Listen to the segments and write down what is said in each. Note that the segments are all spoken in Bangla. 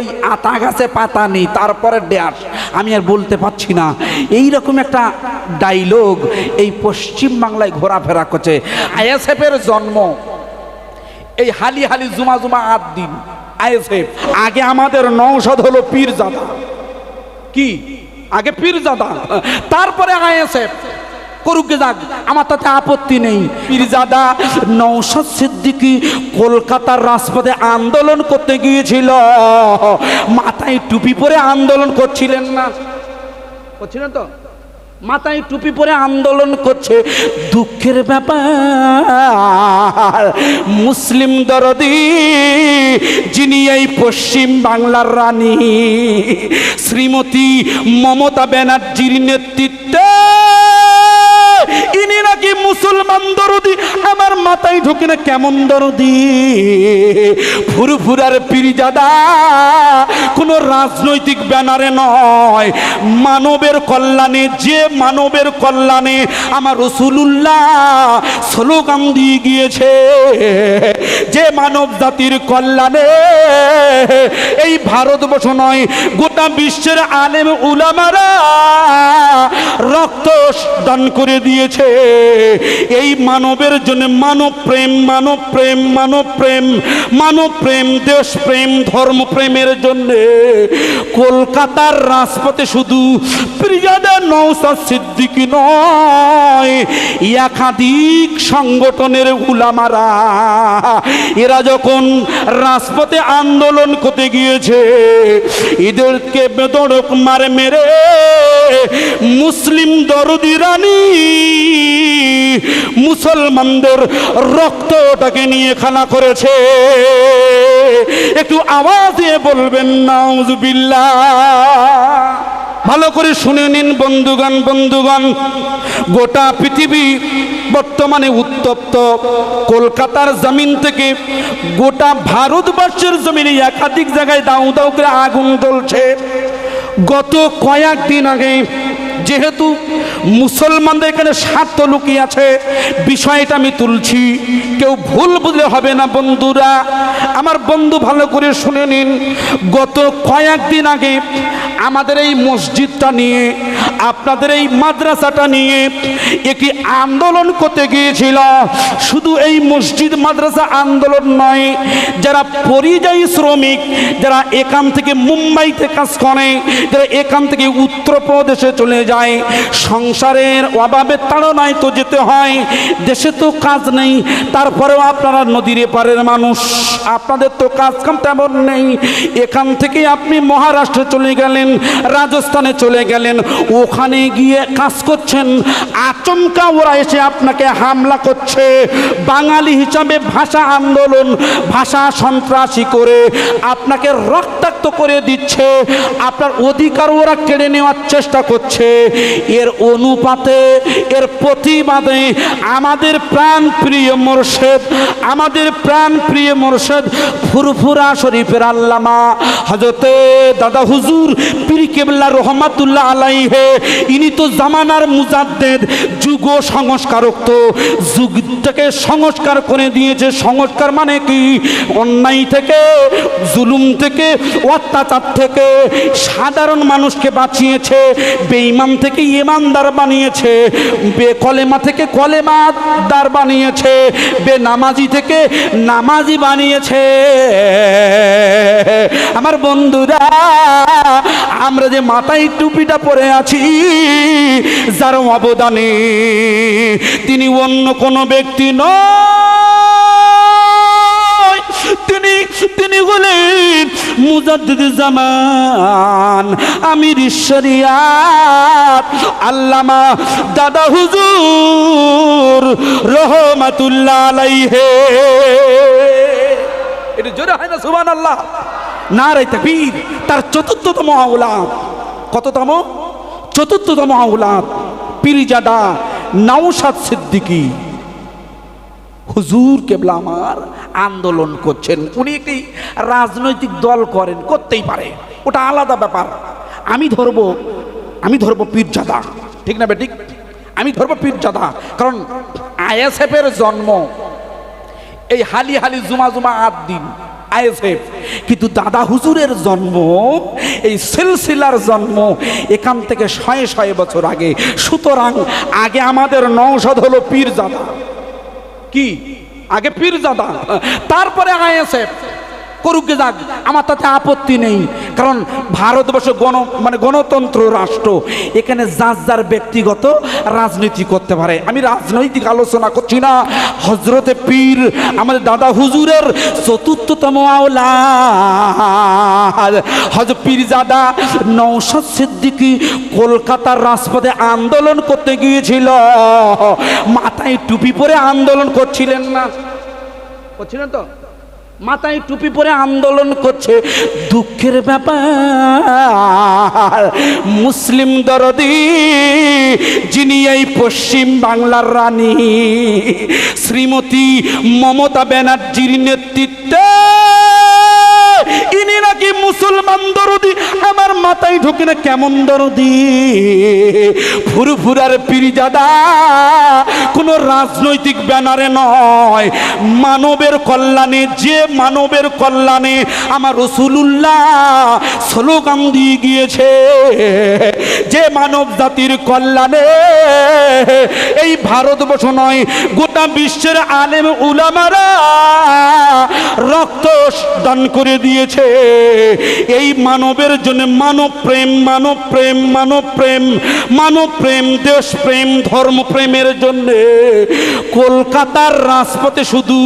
ওই আতা গাছে পাতা নেই, তারপরে ড্যাশ। আমি আর বলতে পারছি না। এই রকম একটা ডাইলগ এই পশ্চিম বাংলায় ঘোরাফেরা করছে। আইএসএফের জন্ম। এই হালি হালি জুমা জুমা আট দিন। আইএসএফ, আগে আমাদের নৌসদ হলো পীরজাদা। কি? আগে পীরজাদা। তারপরে আইএসএফ। করুকে যাক, আমার তাতে আপত্তি নেই। পীরজাদা নৌসদ সিদ্দিকি কলকাতার রাজপথে আন্দোলন করতে গিয়েছিল। মাথায় টুপি পরে আন্দোলন করছিলেন না। করছিলেন তো? মাথায় টুপি পরে আন্দোলন করছে। দুঃখের ব্যাপার, মুসলিম দরদি, যিনি এই পশ্চিম বাংলার রানী, শ্রীমতী মমতা ব্যানার্জির নেতৃত্বে ইনি নাকি মুসলমান দরদি? আমার মাথায় ঢুকে না কেমন দরদি? ফুরফুরার পিরিজাদা, কোনো রাজনৈতিক ব্যানারে নয়। মানবের কল্যাণে, যে মানবের কল্যাণে আমার রসুলুল্লাহ স্লোগান দিয়ে গিয়েছে, যে মানব জাতির কল্যাণে ভারতবর্ষ নয়, গোটা বিশ্বের আলেম উলামারা রক্ত দান করে দিয়েছে। এই মানবের জন্য মানব প্রেম মানব প্রেম মানব প্রেম মানব প্রেম, দেশ প্রেম, ধর্ম প্রেমের জন্য কলকাতার রাজপথে শুধু প্রিয়াদা নৌসা সিদ্দিকি নয়, একাধিক সংগঠনের উলামারা, এরা যখন রাজপথে আন্দোলন করতে গিয়েছে এদেরকে বেদরক মারে মেরে মুসলিম দরদি রানী মুসলমানদের রক্তটাকে নিয়ে খানা করেছে। একটু আওয়াজ বলবেন, নাউজুবিল্লাহ। ভালো করে শুনে নিন বন্ধুগণ বন্ধুগণ। গোটা পৃথিবী বর্তমানে উত্তপ্ত। কলকাতার জমিন থেকে গোটা ভারতবর্ষের জমিনে একাধিক জায়গায় দাউ দাউ করে আগুন জ্বলছে। গত কয়েকদিন আগে যেহেতু মুসলমানদের এখানে স্বার্থ লুকিয়ে আছে, বিষয়টা আমি তুলছি। কেউ ভুল বুঝলে হবে না বন্ধুরা। আমার বন্ধু ভালো করে শুনে নিন। গত কয়েকদিন আগে আমাদের এই মসজিদটা নিয়ে আপনাদের এই মাদ্রাসাটা নিয়ে একটি আন্দোলন করতে গিয়েছিল। শুধু এই মসজিদ মাদ্রাসা আন্দোলন নয়, যারা পরিযায়ী শ্রমিক, যারা এখান থেকে মুম্বাইতে কাজ করে, যারা এখান থেকে উত্তরপ্রদেশে চলে যায়, সংসারের অভাবে তাড়নায় তো যেতে হয়, দেশে তো কাজ নেই, তারপরেও আপনারা নদীর এপারের মানুষ, আপনাদের তো কাজ কাম তেমন নেই। এখান থেকে আপনি মহারাষ্ট্রে চলে গেলেন, রাজস্থানে চলে গেলেন ওখানে গিয়ে কাজ করছেন। আচমকা ওরা এসে আপনাকে হামলা করছে। বাঙালি হিসাবে ভাষা আন্দোলন, ভাষা সন্ত্রাসী করে আপনাকে রক্তাক্ত করে দিচ্ছে। আপনার অধিকার ওরা কেড়ে নেওয়ার চেষ্টা করছে। এর অনুপাতে, এর প্রতিবাদে আমাদের প্রাণ প্রিয় মোর্শেদ, আমাদের প্রাণ প্রিয় মোর্শেদ ফুরফুরা শরীফের আল্লামা হজরতে দাদা হুজুর পীর কেবলা রহমাতুল্লাহ আলাইহে ইনি তো জামানার মুজাদ্দেদ যুগ সংস্কারক তো যুগটাকে সংস্কার করে দিয়েছে। সংস্কার মানে কি? অন্যায় থেকে, জুলুম থেকে, অত্যাচার থেকে। সাধারণ মানুষকে বাঁচিয়েছে, বেঈমান থেকে ইমানদার বানিয়েছে, বে কলেমা থেকে কলেমাদার বানিয়েছে, বে নামাজি থেকে নামাজি বানিয়েছে। আমার বন্ধুরা, আমরা যে মাথায় টুপিটা পরে আছি যার অবদানে তিনি অন্য কোনো ব্যক্তি নয়। তিনি তিনি হলেন মুজাদ্দিদ জামান, আমির শরিয়াত, আল্লামা দাদা হুজুর রহমাতুল্লাহ আলাইহে। এটা জোরে হয় না সুবান আল্লাহ না রে তার চতুর্থতম আওলাদ। কততম? চতুর্থতম আওলাদ, পিরিজাদা নাওশাদ সিদ্দিকী। হুজুর কেবলা আমার আন্দোলন করছেন। উনি একটি রাজনৈতিক দল করেন, করতেই পারে। ওটা আলাদা ব্যাপার। আমি ধরবো আমি ধরবো পীরজাদা। ঠিক না বেটিক আমি ধরবো পীরজাদা। কারণ আইএসএফের জন্ম এই হালি হালি জুমা জুমা আট দিন। আইএসএফ কিন্তু দাদা হুজুরের জন্ম, এই সিলসিলার জন্ম, এখান থেকে শয়ে শয়ে বছর আগে। সুতরাং আগে আমাদের নৌসদ হলো পীরজাদা। কি? আগে পীরজাদা। তারপরে আইএসএফ করুক যাক, আমার তাতে আপত্তি নেই। কারণ ভারতবর্ষ গণ মানে গণতন্ত্র রাষ্ট্র, এখানে যার যার ব্যক্তিগত রাজনীতি করতে পারে। আমি রাজনৈতিক আলোচনা করছি না। হজরতে পীর আমাদের দাদা হুজুরের চতুর্থতম আওলা হজ পীরজাদা নৌশদ সিদ্দিকি কলকাতার রাজপথে আন্দোলন করতে গিয়েছিল। মাথায় টুপি পরে আন্দোলন করছিলেন না। করছিলেন তো? মাথায় টুপি পরে আন্দোলন করছে। দুঃখের ব্যাপার, মুসলিম দরদি, যিনি এই পশ্চিম বাংলার রানী, শ্রীমতী মমতা ব্যানার্জির নেতৃত্বে ইনি নাকি মুসলমান দরদি? আমার মাথায় ঢুকে না কেমন দরদি? ফুরফুরার পিরিজাদা, কোনো রাজনৈতিক ব্যানারে নয়। মানবের কল্যাণে, যে মানবের কল্যাণে আমার রসুলুল্লাহ স্লোগান দিয়ে গিয়েছে, যে মানব জাতির কল্যাণে, এই ভারতবর্ষ নয়, গোটা বিশ্বের আলেম উলামারা রক্ত দান করে দিয়েছে। এই মানবের জন্য মানব প্রেম মানব প্রেম মানব প্রেম মানব প্রেম, দেশ প্রেম, ধর্ম প্রেমের জন্য কলকাতার রাজপথে শুধু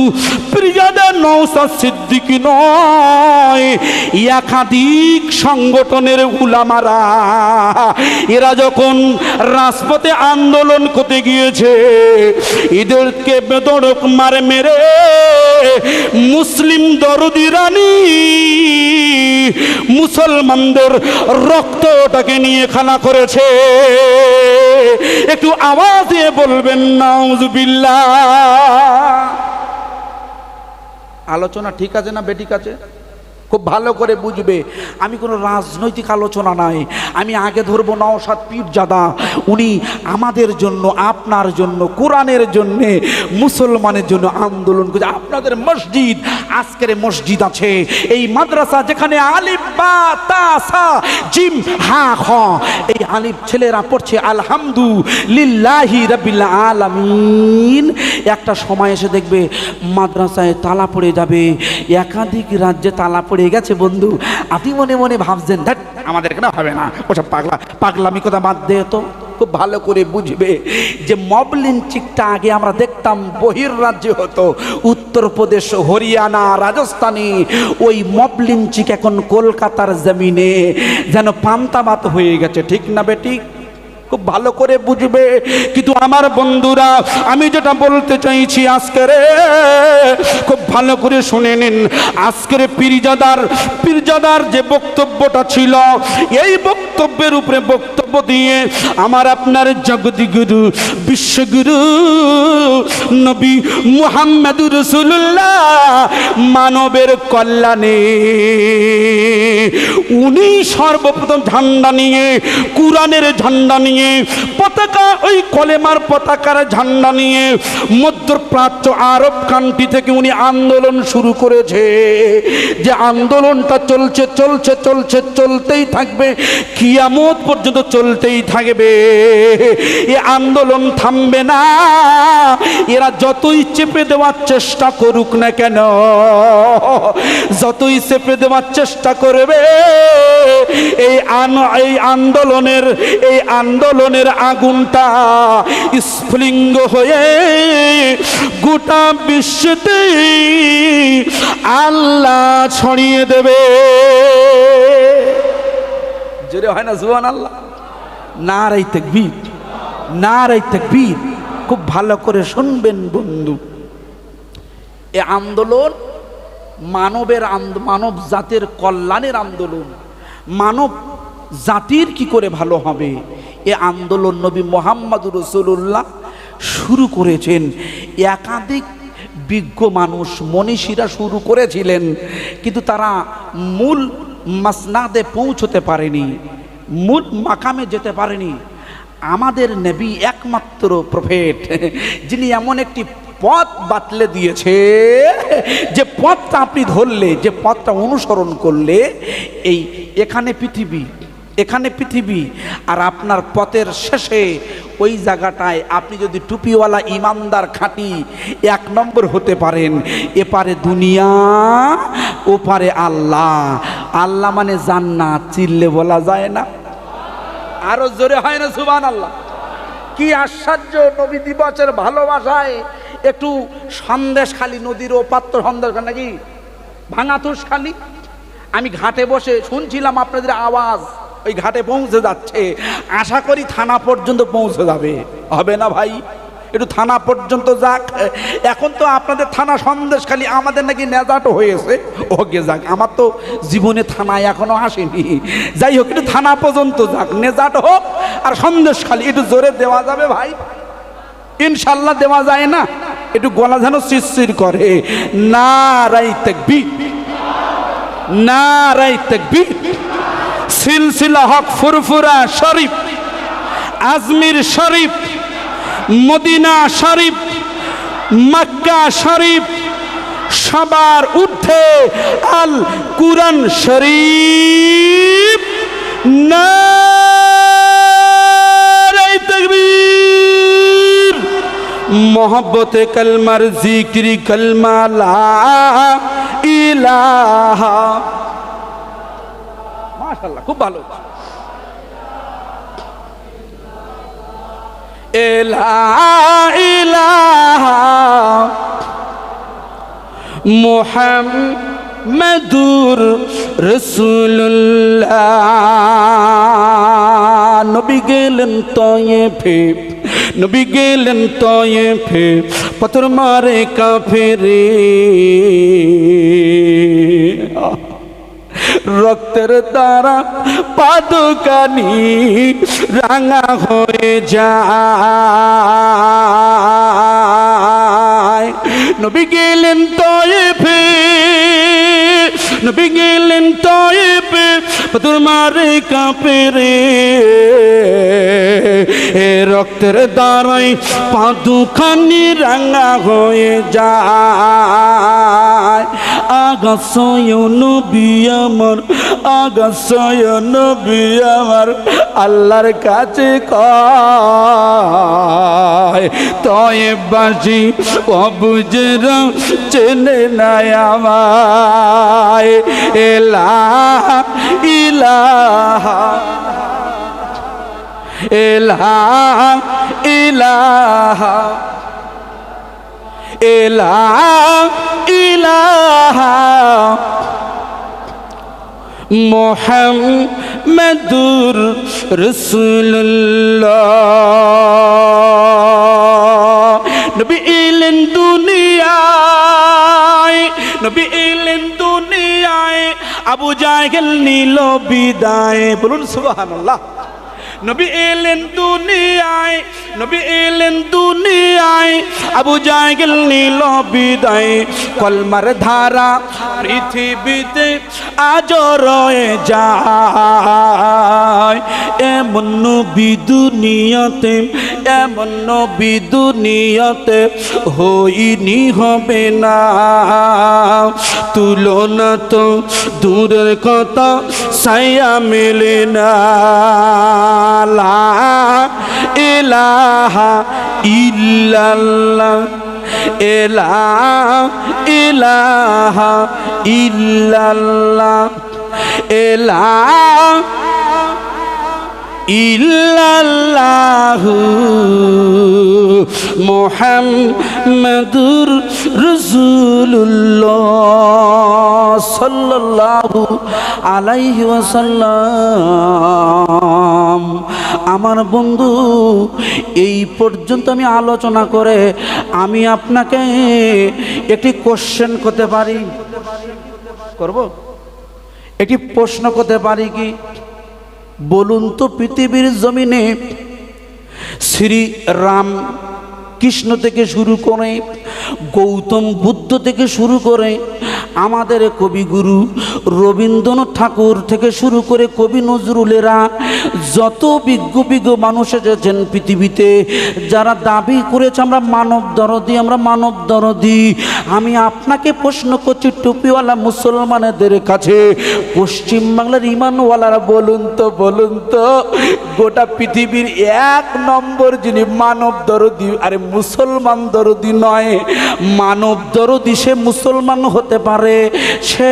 প্রিয়াদা নৌসা সিদ্দিকি নয়, একাধিক সংগঠনের উলামারা, এরা যখন রাজপথে আন্দোলন করতে গিয়েছে, এদেরকে বেদরক মারে মেরে মুসলিম দরদি রানী, মুসলমানদের রক্তটাকে নিয়ে খানা করেছে। একটু আওয়াজ বলবেন নাউজবিল্লা আলোচনা ঠিক আছে না বেঠিক আছে? খুব ভালো করে বুঝবে। আমি কোনো রাজনৈতিক আলোচনা নাই। আমি আগে ধরবো নওশাদ পীরজাদা। উনি আমাদের জন্য, আপনার জন্য, কোরআনের জন্য, মুসলমানের জন্য আন্দোলন করছে। আপনাদের মসজিদ, আজকের মসজিদ আছে। এই মাদ্রাসা যেখানে জিম, হা, খ, এই আলিফ ছেলেরা পড়ছে আলহামদু লিল্লাহি রাব্বিল আলামিন। একটা সময় এসে দেখবে মাদ্রাসায় তালা পড়ে যাবে। একাধিক রাজ্যে তালা পড়ে গেছে, বন্ধু। আপনি মনে মনে ভাবছেন ধ্যাট আমাদের এখানে হবে না? ওসব পাগলা, পাগলামি কথা বাদ দে তো। খুব ভালো করে বুঝবে যে মবলিন চিকটা আগে আমরা দেখতাম বহির রাজ্যে হতো, উত্তরপ্রদেশ, হরিয়ানা, রাজস্থানে। ওই মবলিন চিক এখন কলকাতার জমিনে যেন পান্তাবাত হয়ে গেছে, ঠিক না বেঠিক খুব ভালো করে বুঝবে। কিন্তু আমার বন্ধুরা, আমি যেটা বলতে চাইছি আজকের খুব ভালো করে শুনে নিন। আজকের পীরজাদার পীরজাদার যে বক্তব্যটা ছিল, এই বক্তব্যের উপরে বক্তব্য দিয়ে আমার আপনার জগদিগুরু বিশ্বগুরু, নবী মুহাম্মদুর রসুল্লাহ মানবের কল্যাণে উনি সর্বপ্রথম ঝান্ডা নিয়ে, কোরআনের ঝান্ডা নিয়ে, পতাকা, ওই কলেমার পতাকার ঝান্ডা নিয়ে মধ্যপ্রাচ্য আরব কান্ট্রি থেকে উনি আন্দোলন শুরু করেছে। যে আন্দোলনটা চলছে চলছে চলছে, চলতেই থাকবে। কিয়ামত পর্যন্ত চলতেই থাকবে। এ আন্দোলন থামবে না। এরা যতই চেপে দেওয়ার চেষ্টা করুক না কেন, যতই চেপে দেওয়ার চেষ্টা করবে, এই আন এই আন্দোলনের এই আন্দোলনের আগুনটা স্ফুলিঙ্গ হয়ে গোটা বিশ্বতে আল্লাহ ছড়িয়ে দেবে। জোরে হয় না জুয়ান আল্লাহ না রাই তাকবীর না রাই তাকবীর। খুব ভালো করে শুনবেন বন্ধু। এ আন্দোলন মানবের মানব জাতির কল্যাণের আন্দোলন। মানব জাতির কি করে ভালো হবে? এ আন্দোলন নবী মোহাম্মদ রসুল্লাহ শুরু করেছেন। একাধিক বিজ্ঞ মানুষ, মনীষীরা শুরু করেছিলেন। কিন্তু তারা মূল মাসনাদে পৌঁছতে পারেনি মূল মাকামে যেতে পারেনি। আমাদের নেবি একমাত্র প্রফেট যিনি এমন একটি পথ বাতলে দিয়েছে, যে পথটা আপনি ধরলে, যে পথটা অনুসরণ করলে, এই এখানে পৃথিবী এখানে পৃথিবী আর আপনার পথের শেষে ওই জায়গাটায় আপনি যদি টুপিওয়ালা ইমানদার খাঁটি এক নম্বর হতে পারেন, এপারে দুনিয়া, ওপারে আল্লাহ। আল্লাহ মানে জান্নাত, চিল্লে বলা যায় না। আরও জোরে হয় না সুবান আল্লাহ কি আশ্চর্য, নবী দিবসের ভালোবাসায় একটু সন্দেশ খালি, নদীর ও পাত্র সন্দেশ নাকি? ভাঙাতুস খালি? আমি ঘাটে বসে শুনছিলাম আপনাদের আওয়াজ। ওই ঘাটে পৌঁছে যাচ্ছে। আশা করি থানা পর্যন্ত পৌঁছে যাবে। হবে না ভাই? একটু থানা পর্যন্ত যাক। এখন তো আপনাদের থানা সন্দেশ খালি আমাদের নাকি নেজাটো হয়েছে। ওকে যাক, আমার তো জীবনে থানায় এখনও আসেনি। যাই হোক, একটু থানা পর্যন্ত যাক, নেজাট হোক আর সন্দেশ খালি। একটু জোরে দেওয়া যাবে ভাই? ইনশাল্লাহ দেওয়া যায় না। একটু গলা যেন শিরশির করে। না রাই তেকবি না রাই তেকবি সিলসিলা হক ফুরফুরা শরীফ, আজমির শরীফ, মদিনা শরীফ, মক্কা শরীফ, সবার ঊর্ধ্বে আল কুরআন শরীফ। মোহব্বতে কলমার জিক্রি, কলমা লা মাশাআল্লাহ খুব ভালো মুহাম্মাদুর রাসূলুল্লাহ। নবী গেলেন তয়েফে নবী গেলেন তয়েফে পাথর মারে কাফেরে। রক্তের দ্বারা পাদুকানি রাঙা হয়ে যায়। নবী গেলেন তয়েফে নবী গেলেন তয়েফে পাথর মারে কাঁপে রে। এ রক্তের দ্বারাই পাদুখানি রাঙা হয়ে যায়। আমার আমার আল্লাহর কাছে কয় বাসি অবুজের চেনে নাই আমায় এলা ইলাহা এলা ইলাহা। এলা ইলাহা মোহাম্মদুর রসুল্লাহ নবী এলেন দুনিয়ায়, নবী এলেন দুনিয়ায়, আবু জাহেল নিল বিদায়। বলুন সুবহানাল্লাহ। নবী এলেন দুনিয়ায় নবী এলেন দুনিয়ায়, আবু জাহেল নীল বিদায়, কলমার ধারা পৃথিবীতে আজ রয়ে যায়। এমন নবী দুনিয়াতে এমন নবী দুনিয়াতে হইনি হবে না। তুলনা তো দূরের কথা সাইয়া মেলে না। লা ইলাহা ইল্লাল্লাহ। এলা ইলাহা ইল্লাল্লাহ। এলা ইল্লাল্লাহু মুহাম্মাদুর রাসূলুল্লাহ সাল্লাল্লাহু আলাইহি ওয়াসাল্লাম। আমার বন্ধু, এই পর্যন্ত আমি আলোচনা করে আমি আপনাকে একটি কোশ্চেন করতে পারি? করব? একটি প্রশ্ন করতে পারি কি? বলুন তো পৃথিবীর জমিনে শ্রী রাম কৃষ্ণ থেকে শুরু করে গৌতম বুদ্ধ থেকে শুরু করে আমাদের কবিগুরু রবীন্দ্রনাথ ঠাকুর থেকে শুরু করে কবি নজরুলেরা যত বিজ্ঞ বিজ্ঞ মানুষ এসেছেন পৃথিবীতে, যারা দাবি করেছে আমরা মানব দরদি, আমরা মানব দরদি, আমি আপনাকে প্রশ্ন করছি টুপিওয়ালা মুসলমানদের কাছে পশ্চিমবাংলার ইমানওয়ালারা বলুন তো বলুন তো, গোটা পৃথিবীর এক নম্বর যিনি মানব দরদি, আরে মুসলমান দরদি নয় মানব দরদি সে মুসলমান হতে পারে, সে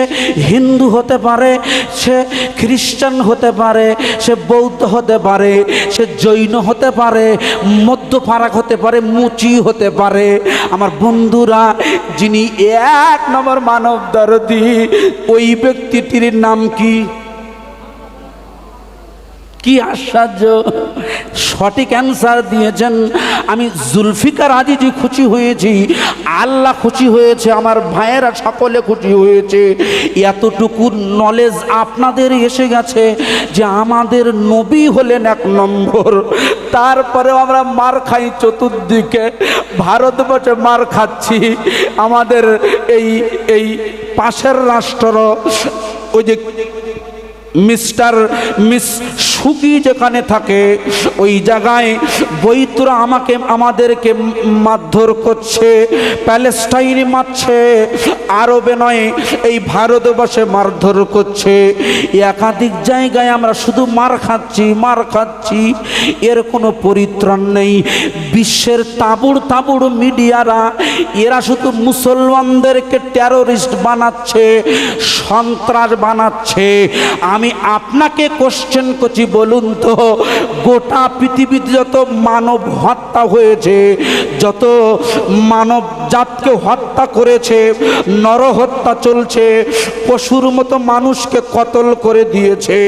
হিন্দু হতে পারে, সে খ্রিস্টান হতে পারে, সে বৌদ্ধ হতে পারে, সে জৈন হতে পারে মধ্য ফারাক হতে পারে, মুচি হতে পারে। আমার বন্ধুরা, যিনি এক নম্বর মানব দরদি, ওই ব্যক্তিটির নাম কি? কি আশ্চর্য, সঠিক অ্যান্সার দিয়েছেন। আমি জুলফিকার আজিজি খুশি হয়েছি, আল্লাহ খুশি হয়েছে, আমার ভাইয়েরা সকলে খুশি হয়েছে। এতটুকু নলেজ আপনাদের এসে গেছে যে আমাদের নবী হলেন এক নম্বর। তারপরেও আমরা মার খাই চতুর্দিকে, ভারতবর্ষে মার খাচ্ছি। আমাদের এই এই পাশের রাষ্ট্র, ওই যে মিস্টার, মিস সুকি যেখানে থাকে, ওই জায়গায় বৈতরা আমাকে, আমাদেরকে মারধর করছে, প্যালেস্টাইনে মারছে, আরবে নয়, এই ভারতবর্ষে মারধর করছে। একাধিক জায়গায় আমরা শুধু মার খাচ্ছি মার খাচ্ছি, এর কোনো পরিত্রাণ নেই। বিশ্বের তাবুড় তাবুড় মিডিয়ারা, এরা শুধু মুসলমানদেরকে টেরোরিস্ট বানাচ্ছে, সন্ত্রাস বানাচ্ছে। আমি আপনাকে কোশ্চেন করছি, বলুন তো, গোটা পৃথিবীতে যত মানব হত্যা হয়েছে, যত মানব জাতকে হত্যা করেছে, নরহত্যা চলছে, পশুর মতো মানুষকে কতল করে দিয়েছে,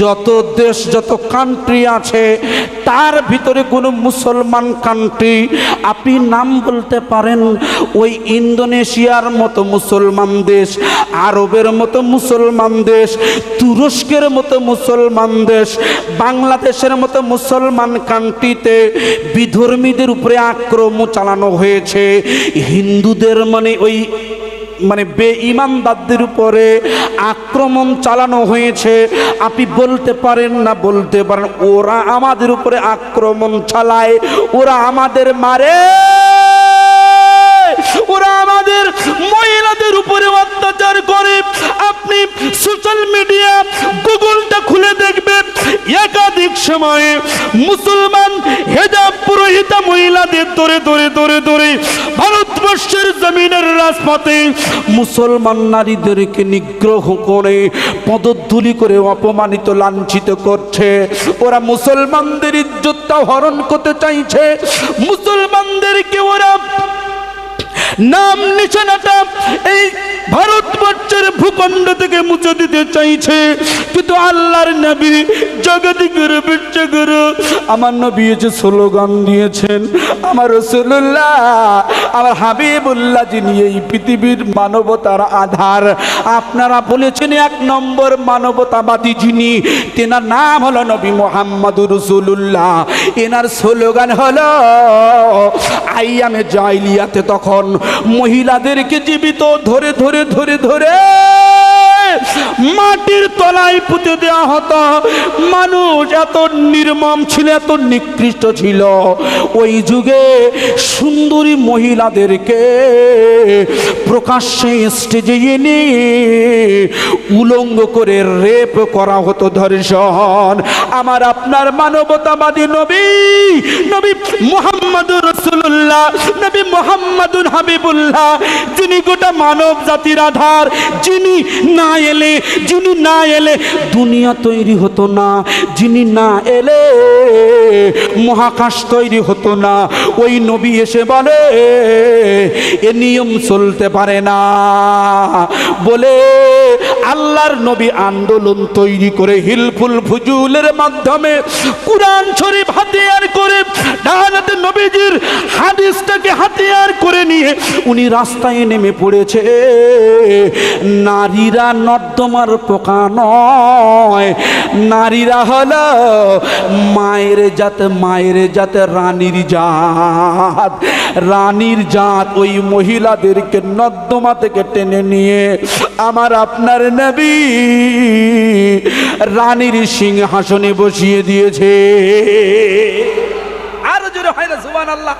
যত দেশ, যত কান্ট্রি আছে, তার ভিতরে কোনো মুসলমান কান্ট্রি আপনি নাম বলতে পারেন, ওই ইন্দোনেশিয়ার মতো মুসলমান দেশ, আরবের মতো মুসলমান দেশ তুরস্কের মতো মুসলমান দেশ, বাংলাদেশের মতো মুসলমান কান্ট্রিতে বিধর্মীদের উপরে আক্রমণ চালানো হয়েছে। হিন্দুদের মানে ওই মানে বেঈমানদারদের উপরে আক্রমণ চালানো হয়েছে। আপনি বলতে পারেন না, বলতে পারেন, ওরা আমাদের উপরে আক্রমণ চালায়, ওরা আমাদের মারে। সময়ে মুসলমান হেজাব পুরোহিতা মহিলাদের ধরে ধরে ধরে ধরে ভারতবর্ষের জমিনের রাজপথে মুসলমান নারীদেরকে নিগ্রহ করে, পদধূলি করে, অপমানিত, লাঞ্ছিত করছে। ওরা মুসলমানদের ইজ্জতটা হরণ করতে চাইছে। মুসলমানদেরকে ওরা নাম নিশানাটা এই ভারতবর্ষের ভূখণ্ড থেকে মুছে দিতে চাইছে। কিন্তু আল্লাহর নবী জগদিগুরু বিশ্বগুরু আমার নবী যে স্লোগান দিয়েছেন, আমার রসুল্লাহ আমার হাবিবুল্লাহ যিনি এই পৃথিবীর মানবতার আধার, আপনারা বলেছেন এক নম্বর মানবতাবাদী যিনি, তেনার নাম হলো নবী মোহাম্মদ রসুল্লাহ এনার স্লোগান হলো আইয়ামে জাইলিয়াতে তখন মহিলাদেরকে জীবিত ধরে ধরে ধরে ধরে মাটির তলায় পুঁতে দেওয়া হতো। মানুষ এত নির্মম ছিল, এত নিকৃষ্ট ছিল। ওই যুগে সুন্দরী মহিলাদেরকে প্রকাশ্যে স্টেজে এনে উলঙ্গ করে রেপ করা হতো। ধর্ষণ আমার আপনার মানবতাবাদী নবী নবী মোহাম্মদ রসুল্লাহ নবী মোহাম্মদুল হাবিবুল্লাহ, যিনি গোটা মানব জাতির আধার, যিনি না এলে, যিনি না এলে দুনিয়া তৈরি হতো না। যিনি না এলে মহাকাশ তৈরি হতো না। ওই নবী এসে বলে, এ নিয়ম চলতে পারে না। বলে, আল্লাহর নবী আন্দোলন তৈরি করে হিলফুল ফুজুলের মাধ্যমে কোরআন শরীফ হাতিয়ার করে ডানাতে নবীজির হাদিসটাকে হাতিয়ার করে নিয়ে উনি রাস্তায় নেমে পড়েছে। নারীরা নর্দমার পোকা নয়। নারীরা হলো মায়ের জাত মায়ের জাত, রানীর জাত। রানীর জাত ওই মহিলাদেরকে নর্দমা থেকে টেনে নিয়ে আমার আপনার নবী রানীর সিংহাসনে বসিয়ে দিয়েছে। আরও জোরে হয় না সুবান আল্লাহ